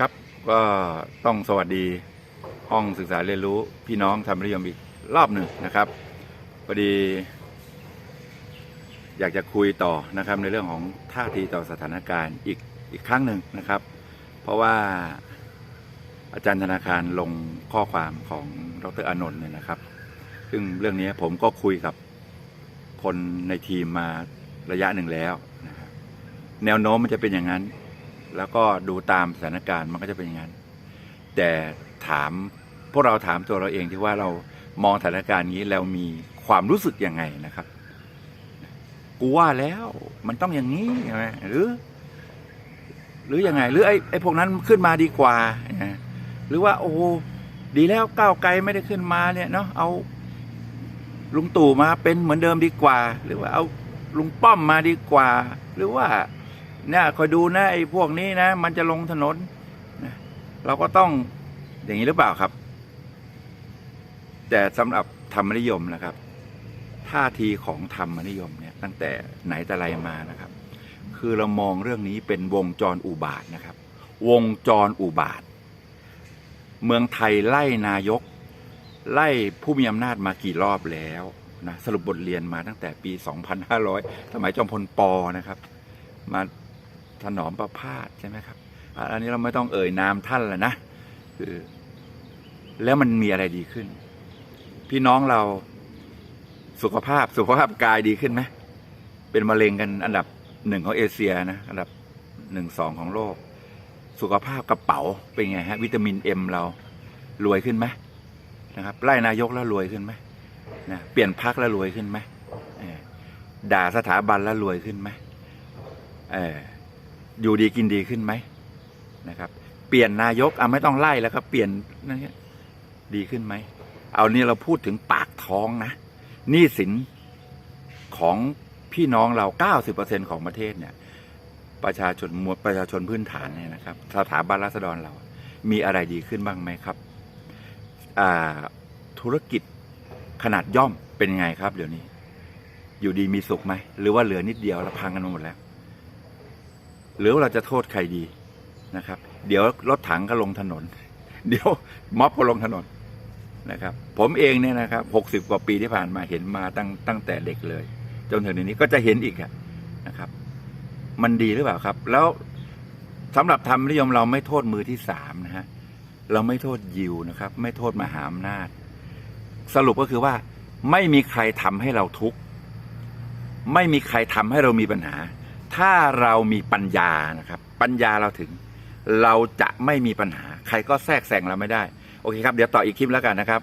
ครับก็ต้องสวัสดีห้องศึกษาเรียนรู้พี่น้องทำนิยมอีกรอบหนึ่งนะครับพอดี อยากจะคุยต่อนะครับในเรื่องของท่าทีต่อสถานการณ์อีกอีกครั้งหนึ่งนะครับ เพราะว่าอาจารย์ธนาคารลงข้อความของดรอานนท์เนี่ยนะครับ ซึ่งเรื่องนี้ผมก็คุยกับคนในทีมมาระยะหนึ่งแล้วนะครับแนวโน้มมันจะเป็นอย่างนั้น แล้วก็ดูตามสถานการณ์มันก็จะเป็นอย่างนั้น แต่ถามพวกเราถามตัวเราเองที่ว่าเรามองสถานการณ์นี้แล้วมีความรู้สึกยังไงนะครับ กูว่าแล้วมันต้องอย่างนี้ใช่ไหมหรือ หรือยังไง หรือไอ้ไอ้พวกนั้นขึ้นมาดีกว่านะหรือว่า โอ้ดีแล้วก้าวไกลไม่ได้ขึ้นมาเนี่ยเนาะเอาลุงตู่มาเป็นเหมือนเดิมดีกว่า หรือว่าเอาลุงป้อมมาดีกว่า หรือว่า เนี่ยคอยดูนะไอ้พวกนี้นะ มันจะลงถนนนะเราก็ต้องอย่างนี้หรือเปล่าครับ แต่สำหรับธรรมนิยมนะครับ ท่าทีของธรรมนิยมเนี่ย ตั้งแต่ไหนแต่ไรมานะครับ คือเรามองเรื่องนี้เป็นวงจรอุบาทนะครับ วงจรอุบาท เมืองไทยไล่นายก ไล่ผู้มีอำนาจมากี่รอบแล้วนะสรุปบทเรียนมาตั้งแต่ปี 2500 สมัยจอมพลปอนะครับ มา ถนอมประพาสใช่ไหมครับ อันนี้เราไม่ต้องเอ่ยนามท่านแล้วนะคือแล้วมันมีอะไรดีขึ้น พี่น้องเราสุขภาพสุขภาพกายดีขึ้นไหมเป็นมะเร็งกันอันดับหนึ่งของเอเชียนะอันดับหนึ่งสองของโลก สุขภาพกระเป๋าเป็นไงฮะ วิตามินเอ็มเรารวยขึ้นไหมนะครับไล่นายกแล้วรวยขึ้นไหมนะเปลี่ยนพักแล้วรวยขึ้นไหมด่าสถาบันแล้วรวยขึ้นไหมเออ อยู่ดีกินดีขึ้นไหมนะครับ เปลี่ยนนายกอะไม่ต้องไล่แล้วครับ เปลี่ยนนั่นนี่ดีขึ้นไหม เอานี่เราพูดถึงปากท้องนะหนี้สินของพี่น้องเราเก้าสิบเปอร์เซ็นของประเทศเนี่ย ประชาชนมวลประชาชนพื้นฐานเนี่ยนะครับ สถาบันราษฎรเรา มีอะไรดีขึ้นบ้างไหมครับ ธุรกิจขนาดย่อมเป็นไงครับ เดี๋ยวนี้ อยู่ดีมีสุขไหม หรือว่าเหลือนิดเดียวแล้วพังกันหมดแล้ว หรือเราจะโทษใครดีนะครับ เดี๋ยวรถถังก็ลงถนน เดี๋ยวม็อบก็ลงถนนนะครับ ผมเองเนี่ยนะครับหกสิบกว่าปีที่ผ่านมาเห็นมาตั้งตั้งแต่เด็กเลย จนถึงเดี๋ยวนี้ก็จะเห็นอีกอะนะครับ มันดีหรือเปล่าครับ แล้วสำหรับธรรมนิยมเราไม่โทษมือที่สามนะฮะเราไม่โทษยิวนะครับ ไม่โทษมหาอำนาจ สรุปก็คือว่า ไม่มีใครทำให้เราทุกข์ไม่มีใครทำให้เรามีปัญหา ถ้าเรามีปัญญานะครับ ปัญญาเราถึง เราจะไม่มีปัญหา ใครก็แทรกแซงเราไม่ได้ โอเคครับ เดี๋ยวต่ออีกคลิปแล้วกันนะครับ